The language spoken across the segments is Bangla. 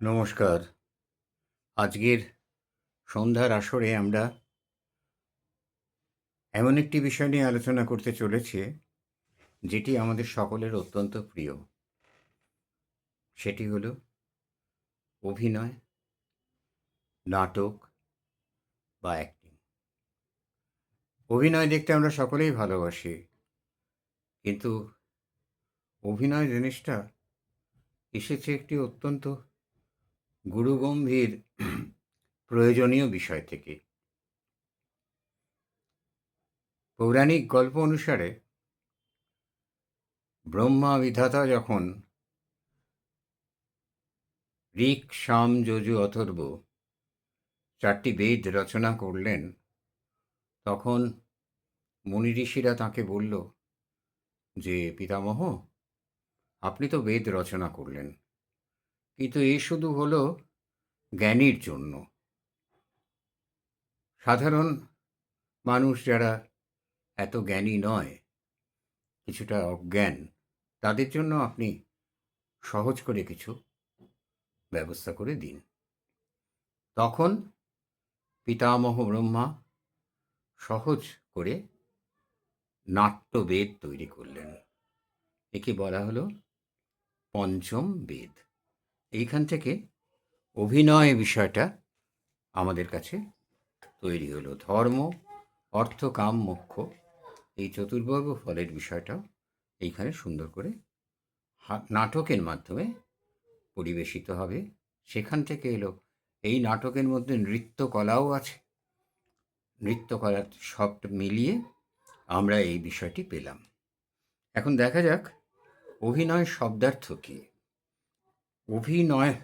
নমস্কার। আজকের সন্ধ্যার আসরে আমরা এমন একটি বিষয় নিয়ে আলোচনা করতে চলেছি, যেটি আমাদের সকলের অত্যন্ত প্রিয়। সেটি হলো অভিনয়, নাটক বা অ্যাক্টিং অভিনয় দেখতে আমরা সকলেই ভালোবাসি, কিন্তু অভিনয় জিনিসটা এসেছে একটি অত্যন্ত গুরুগম্ভীর প্রয়োজনীয় বিষয় থেকে। পৌরাণিক গল্প অনুসারে ব্রহ্মা বিধাতা যখন ঋক, সাম, যজু, অথর্ব চারটি বেদ রচনা করলেন, তখন মুনি ঋষিরা তাঁকে বলল, যে পিতামহ, আপনি তো বেদ রচনা করলেন। কিন্তু এ শুধু হলো জ্ঞানীর জন্য। সাধারণ মানুষ যারা এত জ্ঞানী নয়, কিছুটা অজ্ঞান, তাদের জন্য আপনি সহজ করে কিছু ব্যবস্থা করে দিন। তখন পিতামহ ব্রহ্মা সহজ করে নাট্যবেদ তৈরি করলেন। একে বলা হলো পঞ্চম বেদ। এইখান থেকে অভিনয় বিষয়টা আমাদের কাছে তৈরি হলো। ধর্ম, অর্থ, কাম, মোক্ষ, এই চতুর্বর্গ ফলের বিষয়টাও এইখানে সুন্দর করে নাটকের মাধ্যমে পরিবেশিত হবে। সেখান থেকে এলো। এই নাটকের মধ্যে নৃত্যকলাও আছে। নৃত্যকলা সব মিলিয়ে আমরা এই বিষয়টি পেলাম। এখন দেখা যাক অভিনয় শব্দার্থ কী। অভিনয়,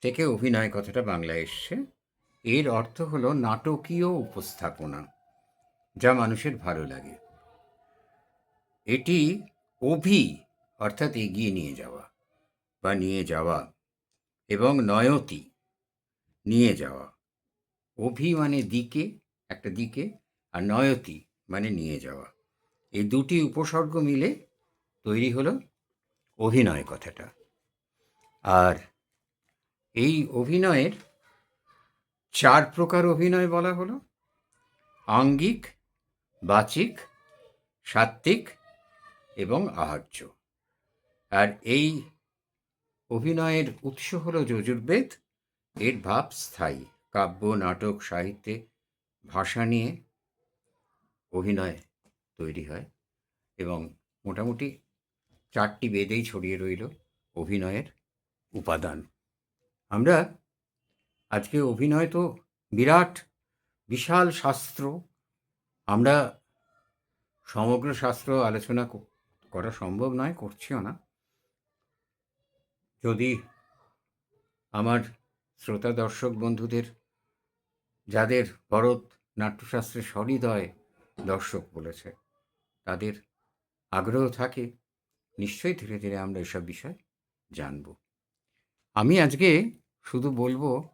থেকে অভিনয় কথাটা বাংলায় এসছে। এর অর্থ হল নাটকীয় উপস্থাপনা, যা মানুষের ভালো লাগে। এটি অভি অর্থাৎ এগিয়ে নিয়ে যাওয়া বা নিয়ে যাওয়া এবং নয়তি নিয়ে যাওয়া। অভি মানে দিকে, একটা দিকে, আর নয়তি মানে নিয়ে যাওয়া। এই দুটি উপসর্গ মিলে তৈরি হলো অভিনয় কথাটা। আর এই অভিনয়ের চার প্রকার অভিনয় বলা হলো। আঙ্গিক, বাচিক, সাত্ত্বিক এবং আহার্য। আর এই অভিনয়ের উৎস হল যজুর্বেদ। এর ভাব স্থায়ী। কাব্য, নাটক, সাহিত্যে ভাষা নিয়ে অভিনয় তৈরি হয় এবং মোটামুটি চারটি বেদেই ছড়িয়ে রইল অভিনয়ের। উপাদান। আমরা আজকে অভিনয় তো বিরাট, বিশাল শাস্ত্র। আমরা সমগ্র শাস্ত্র আলোচনা করা সম্ভব নয়, করছিও না। যদি আমার শ্রোতা, দর্শক, বন্ধুদের, যাদের ভরত নাট্যশাস্ত্রে সহৃদয় দর্শক বলেছে, তাদের আগ্রহ থাকে, নিশ্চয়ই ধীরে ধীরে আমরা এসব বিষয় জানব। আমি আজকে শুধু বলব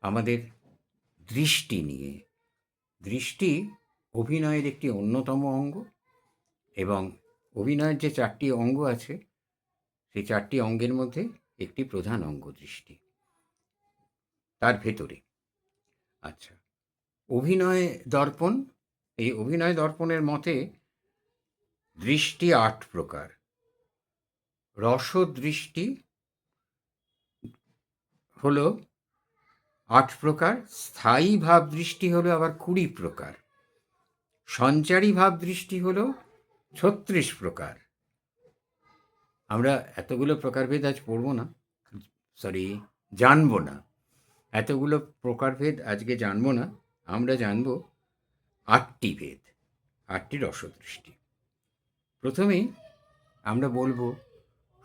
আমাদের দৃষ্টি নিয়ে। দৃষ্টি অভিনয়ের একটি অন্যতম অঙ্গ এবং অভিনয়ের যে চারটি অঙ্গ আছে, সেই চারটি অঙ্গের মধ্যে একটি প্রধান অঙ্গ দৃষ্টি। তার ভেতরে। আচ্ছা অভিনয় দর্পণ, এই অভিনয় দর্পণের মতে দৃষ্টি আট প্রকার। রসদৃষ্টি হলো আট প্রকার, স্থায়ী ভাব দৃষ্টি হলো আবার কুড়ি প্রকার। সঞ্চারী ভাব দৃষ্টি হলো ছত্রিশ প্রকার। আমরা এতগুলো প্রকারভেদ আজ পড়ব না সরি জানব না। এতগুলো প্রকারভেদ আজকে জানব না, আমরা জানব আটটি ভেদ, আটটি রসদৃষ্টি। প্রথমেই আমরা বলব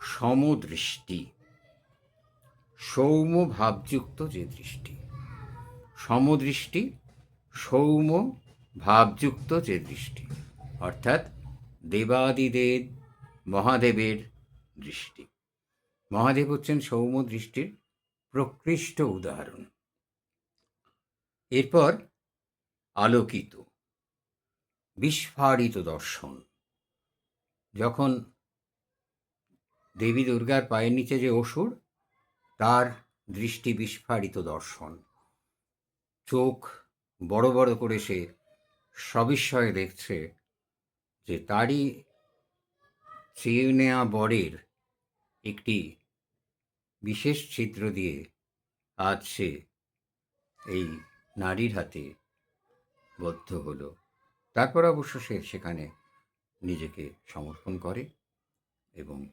সমদৃষ্টি। সৌম্য ভাবযুক্ত যে দৃষ্টি। সমদৃষ্টি সৌম্য ভাবযুক্ত যে দৃষ্টি। অর্থাৎ দেবাদিদেব মহাদেবের দৃষ্টি। মহাদেব হচ্ছেন সৌম দৃষ্টির প্রকৃষ্ট উদাহরণ। এরপর আলোকিত, বিস্ফারিত দর্শন। যখন দেবী দুর্গার পায়ের নিচে যে অসুর তার দৃষ্টি বিস্ফারিত দর্শন। চোখ বড় বড় করে সে সবিস্ময়ে দেখছে যে তারই চেয়ে নেয়া বরের একটি বিশেষ ছিদ্র দিয়ে আজ সে এই নারীর হাতে বদ্ধ হলো। তারপর অবশ্য সে সেখানে নিজেকে সমর্পণ করে এবং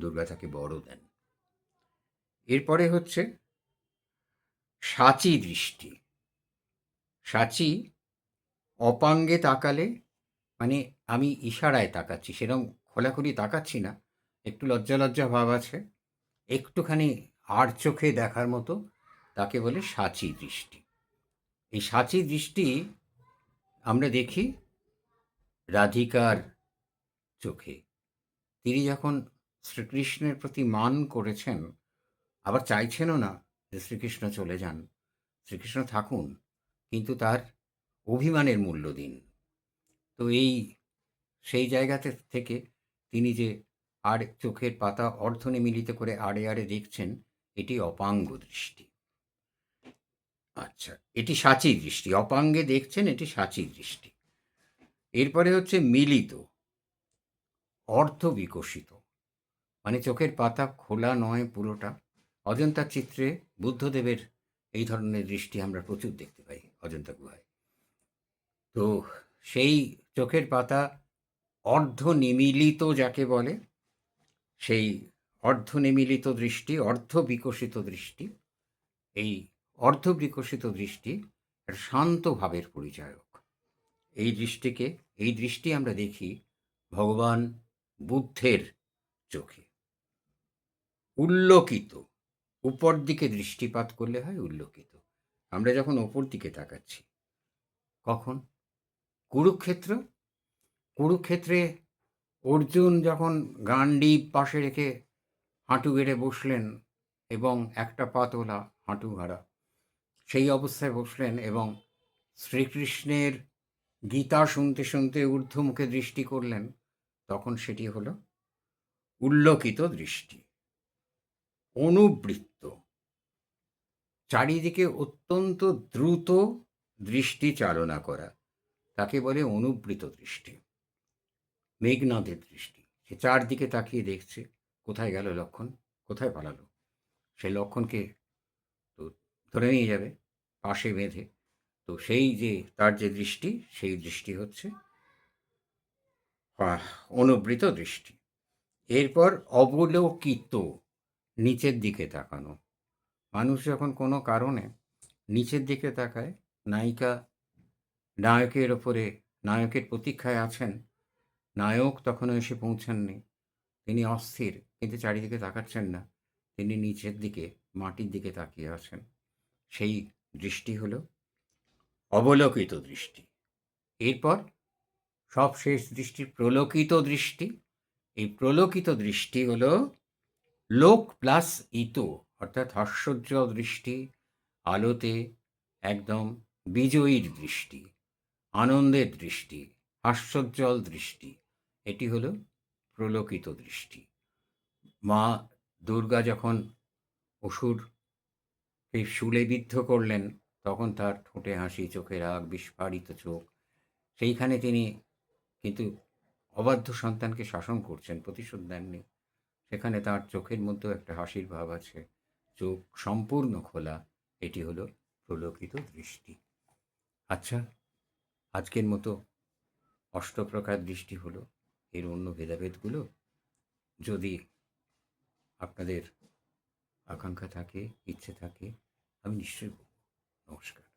দুর্গা তাকে বড় দেন। এরপরে হচ্ছে সাচি দৃষ্টি। সাচি অপাঙ্গে তাকালে মানে আমি ইশারায় তাকাচ্ছি সেরকম খোলাখুলি তাকাচ্ছি না, একটু লজ্জা লজ্জা ভাব আছে, একটুখানি আর চোখে দেখার মতো তাকে বলে সাচি দৃষ্টি। এই সাচি দৃষ্টি আমরা দেখি রাধিকার চোখে। তিনি যখন শ্রীকৃষ্ণের প্রতি মান করেছেন আবার চাইছেনও না যে শ্রীকৃষ্ণ চলে যান। শ্রীকৃষ্ণ থাকুন, কিন্তু তার অভিমানের মূল্য দিন। তো এই, সেই জায়গাতে থেকে তিনি যে আর চোখের পাতা অর্ধনিমিলিত করে আড়ে আড়ে দেখছেন, এটি অপাঙ্গ দৃষ্টি। আচ্ছা এটি সাচি দৃষ্টি। অপাঙ্গে দেখছেন, এটি সাচি দৃষ্টি। এরপরে হচ্ছে মিলিত অর্ধ বিকশিত মানে চোখের পাতা খোলা নয় পুরোটা। অজন্তার চিত্রে বুদ্ধদেবের এই ধরনের দৃষ্টি আমরা প্রচুর দেখতে পাই অজন্তা গুহায়। তো সেই চোখের পাতা অর্ধ নিমিলিত যাকে বলে, সেই অর্ধ নিমিলিত দৃষ্টি অর্ধ বিকশিত দৃষ্টি, এই অর্ধ বিকশিত দৃষ্টি শান্ত ভাবের পরিচায়ক। এই দৃষ্টিকে, এই দৃষ্টি আমরা দেখি ভগবান বুদ্ধের চোখে। উল্লোকিত উপর দিকে দৃষ্টিপাত করলে হয় উল্লোকিত। আমরা যখন ওপর দিকে তাকাচ্ছি, কখন? কুরুক্ষেত্র? কুরুক্ষেত্রে অর্জুন যখন গান্ডি পাশে রেখে হাঁটু গেড়ে বসলেন এবং একটা পা তোলা হাঁটু হারা সেই অবস্থায় বসলেন এবং শ্রীকৃষ্ণের গীতা শুনতে শুনতে ঊর্ধ্বমুখে দৃষ্টি করলেন, তখন সেটি হলো উল্লোকিত দৃষ্টি। অনুবৃত্ত। চারিদিকে অত্যন্ত দ্রুত দৃষ্টি চালনা করা। তাকে বলে অনুবৃত দৃষ্টি। মেঘনাথের দৃষ্টি। সে চারদিকে তাকিয়ে দেখছে, কোথায় গেল লক্ষণ? কোথায় পালালো? সে লক্ষণকে তো ধরে নিয়ে যাবে, পাশে বেঁধে। তো সেই যে, তার যে দৃষ্টি, সেই দৃষ্টি হচ্ছে অনুবৃত দৃষ্টি। এরপর অবলোকিত নিচের দিকে তাকানো। মানুষ যখন কোনো কারণে নিচের দিকে তাকায়, নায়িকা নায়কের ওপরে, নায়কের প্রতীক্ষায় আছেন, নায়ক তখনও এসে পৌঁছাননি। তিনি অস্থির, কিন্তু চারিদিকে তাকাচ্ছেন না। তিনি নিচের দিকে, মাটির দিকে তাকিয়ে আছেন। সেই দৃষ্টি হলো অবলোকিত দৃষ্টি। এরপর সব শেষ দৃষ্টি প্রলোকিত দৃষ্টি। এই প্রলোকিত দৃষ্টি হলো লোক প্লাস ইত, অর্থাৎ হাস্যোজ্জ্বল দৃষ্টি, আলোতে একদম বিজয়ীর দৃষ্টি, আনন্দের দৃষ্টি হাস্যোজ্জ্বল দৃষ্টি, এটি হল প্রলোকিত দৃষ্টি। মা দুর্গা যখন অসুর শুলে বিদ্ধ করলেন, তখন তার ঠোঁটে হাসি, চোখে রাগ, বিস্ফারিত চোখ, সেইখানে তিনি কিন্তু অবাধ্য সন্তানকে শাসন করছেন, প্রতিশোধ দেননি। সেখানে তার চোখের মধ্যেও একটা হাসির ভাব আছে। চোখ সম্পূর্ণ খোলা, এটি হলো প্রলোকিত দৃষ্টি। আচ্ছা আজকের মতো অষ্টপ্রকার দৃষ্টি হলো এর অন্য ভেদাভেদগুলো? যদি আপনাদের আকাঙ্ক্ষা থাকে, ইচ্ছে থাকে, আমি নিশ্চয়ই বলব। নমস্কার।